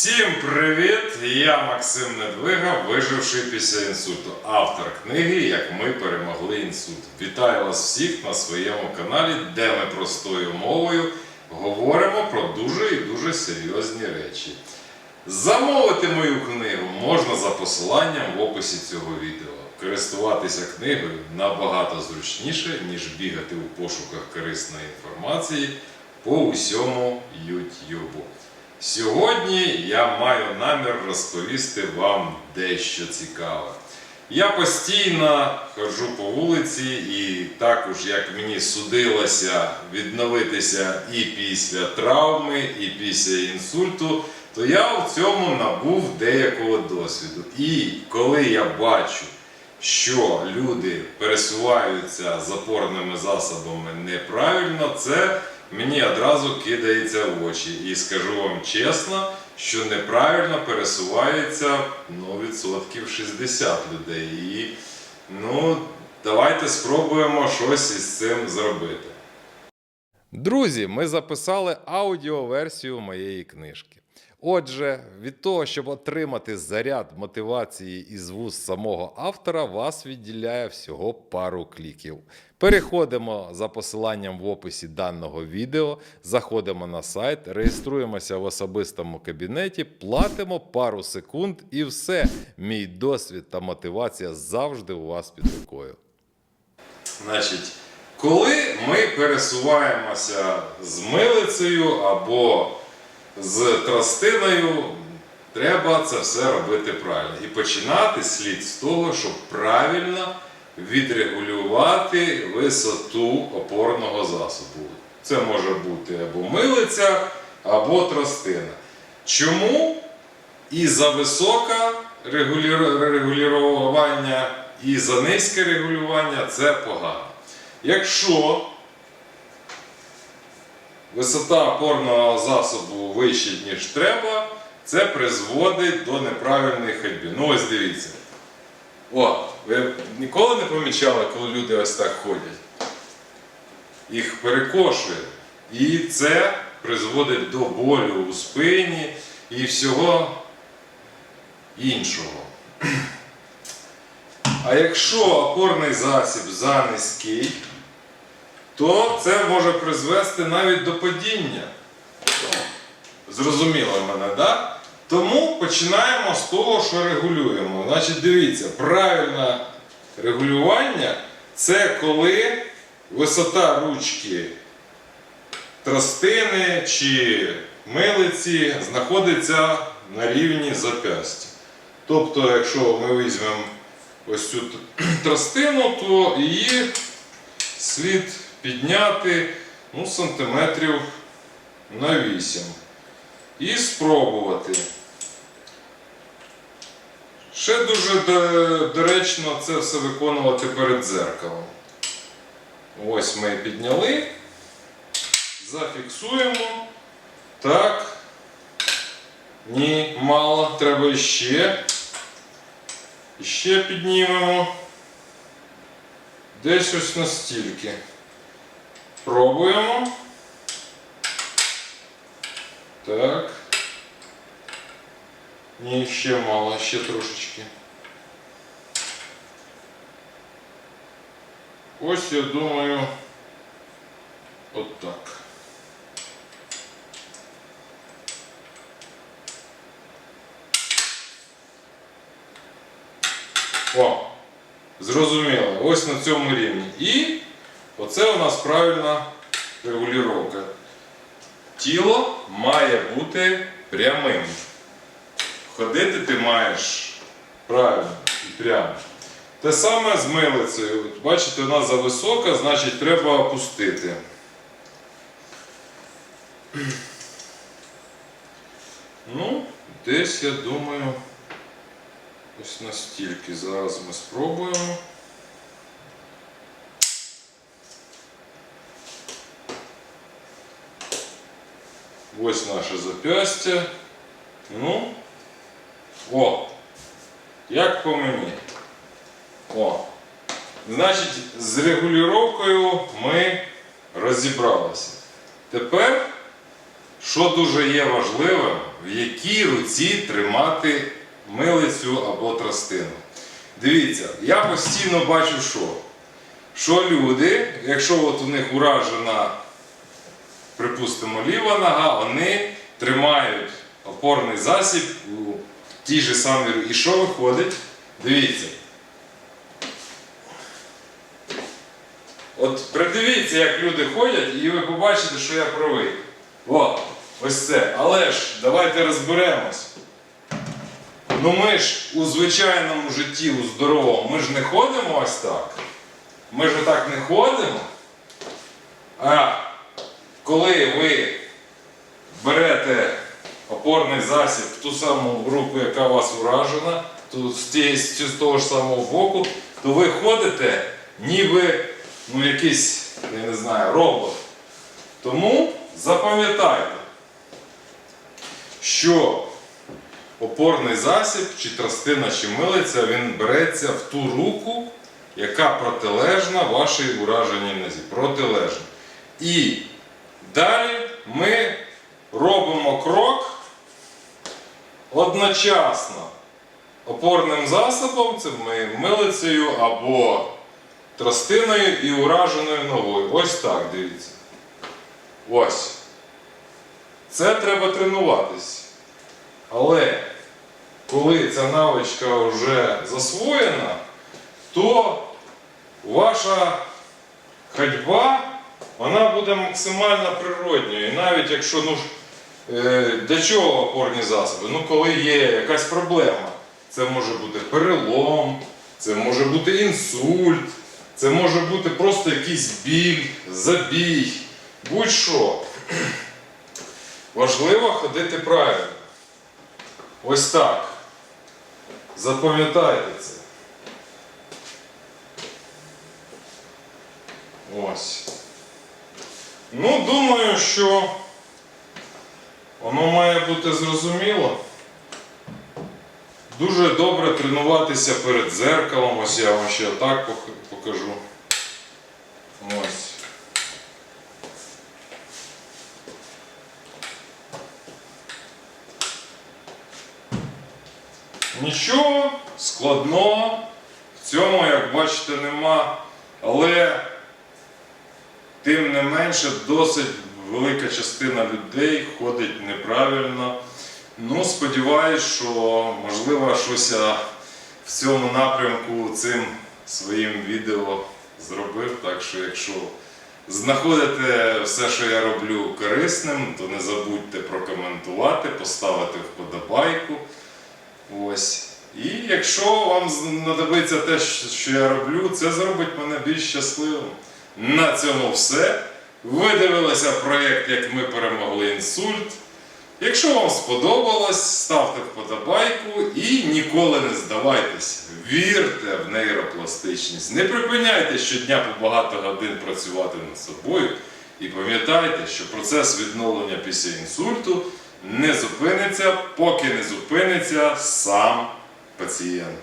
Всім привіт! Я Максим Недвига, виживший після інсульту, автор книги Як ми перемогли інсульт. Вітаю вас всіх на своєму каналі, де ми простою мовою говоримо про дуже і дуже серйозні речі. Замовити мою книгу можна за посиланням в описі цього відео. Користуватися книгою набагато зручніше, ніж бігати у пошуках корисної інформації по усьому YouTube. Сьогодні я маю намір розповісти вам дещо цікаве. Я постійно ходжу по вулиці, і також як мені судилося відновитися і після травми, і після інсульту, то я в цьому набув деякого досвіду. І коли я бачу, що люди пересуваються з опорними засобами неправильно, це мені одразу кидається в очі. І скажу вам чесно, що неправильно пересувається ну, відсотків 60 людей. І ну, давайте спробуємо щось із цим зробити. Друзі, ми записали аудіоверсію моєї книжки. Отже, від того, щоб отримати заряд мотивації із вуз самого автора, вас відділяє всього пару кліків. Переходимо за посиланням в описі даного відео, заходимо на сайт, реєструємося в особистому кабінеті, платимо пару секунд і все. Мій досвід та мотивація завжди у вас під рукою. Значить, коли ми пересуваємося з милицею або з тростиною, треба це все робити правильно. І починати слід з того, щоб правильно відрегулювати висоту опорного засобу. Це може бути або милиця, або тростина. Чому і за високе регулювання, і за низьке регулювання це погано. Якщо висота опорного засобу вища, ніж треба, це призводить до неправильної ходьби. Ну ось дивіться. О, ви ніколи не помічали, коли люди ось так ходять? Їх перекошує. І це призводить до болю у спині і всього іншого. А якщо опорний засіб занизький, то це може призвести навіть до падіння. Зрозуміло мене, да? Тому починаємо з того, що регулюємо. Значить, дивіться, правильне регулювання це коли висота ручки тростини чи милиці знаходиться на рівні зап'ястя. Тобто, якщо ми візьмемо ось цю тростину, то її слід підняти ну, сантиметрів на 8. І спробувати. Ще дуже доречно це все виконувати перед дзеркалом. Ось ми підняли, зафіксуємо. Так. Ні, мало, треба ще. Ще піднімемо. Десь ось настільки. Пробуємо. Так. Ні, ще мало, ще трошечки. Ось я думаю, от так. О, зрозуміло. Ось на цьому рівні. І оце у нас правильна регулювання. Тіло має бути прямим. Ходити ти маєш правильно і прямо. Те саме з милицею. Бачите, вона зависока, значить треба опустити. Ну, десь я думаю, ось настільки. Зараз ми спробуємо. Ось наше зап'ястя. Ну, о, як по мені. О. Значить, з регулюванням ми розібралися. Тепер, що дуже є важливим, в якій руці тримати милицю або тростину. Дивіться, я постійно бачу, що? Що люди, якщо от у них уражена, припустимо, ліва нога, вони тримають опорний засіб у тій же самій ру- І що виходить? Дивіться. От придивіться, як люди ходять, і ви побачите, що я правий. О, ось це. Але ж давайте розберемось. Ну ми ж у звичайному житті, у здоровому, ми ж не ходимо ось так. Ми ж так не ходимо. А коли ви берете опорний засіб в ту саму руку, яка вас уражена, то з, того ж самого боку, то ви ходите ніби ну, якийсь, я не знаю, робот. Тому запам'ятайте, що опорний засіб, чи тростина, чи милиця, він береться в ту руку, яка протилежна вашій ураженій нозі. Протилежна. І далі ми робимо крок одночасно опорним засобом, це ми милицею або тростиною і ураженою ногою. Ось так, дивіться. Ось. Це треба тренуватись. Але коли ця навичка вже засвоєна, то ваша ходьба вона буде максимально природньою. І навіть якщо ну, е, для чого опорні засоби? Ну, коли є якась проблема, це може бути перелом, це може бути інсульт, це може бути просто якийсь біль, забій, будь-що. Важливо ходити правильно. Ось так. Запам'ятайте це. Ось. Ну, думаю, що воно має бути зрозуміло. Дуже добре тренуватися перед дзеркалом. Ось я вам ще так покажу. Ось. Нічого складного в цьому, як бачите, нема. Але тим не менше досить велика частина людей ходить неправильно. Ну, сподіваюсь, що можливо щось я в цьому напрямку цим своїм відео зробив. Так що, якщо знаходите все, що я роблю корисним, то не забудьте прокоментувати, поставити вподобайку. Ось. І якщо вам знадобиться те, що я роблю, це зробить мене більш щасливим. На цьому все. Ви дивилися проєкт, як ми перемогли інсульт. Якщо вам сподобалось, ставте вподобайку і ніколи не здавайтесь. Вірте в нейропластичність. Не припиняйте щодня по багато годин працювати над собою. І пам'ятайте, що процес відновлення після інсульту не зупиниться, поки не зупиниться сам пацієнт.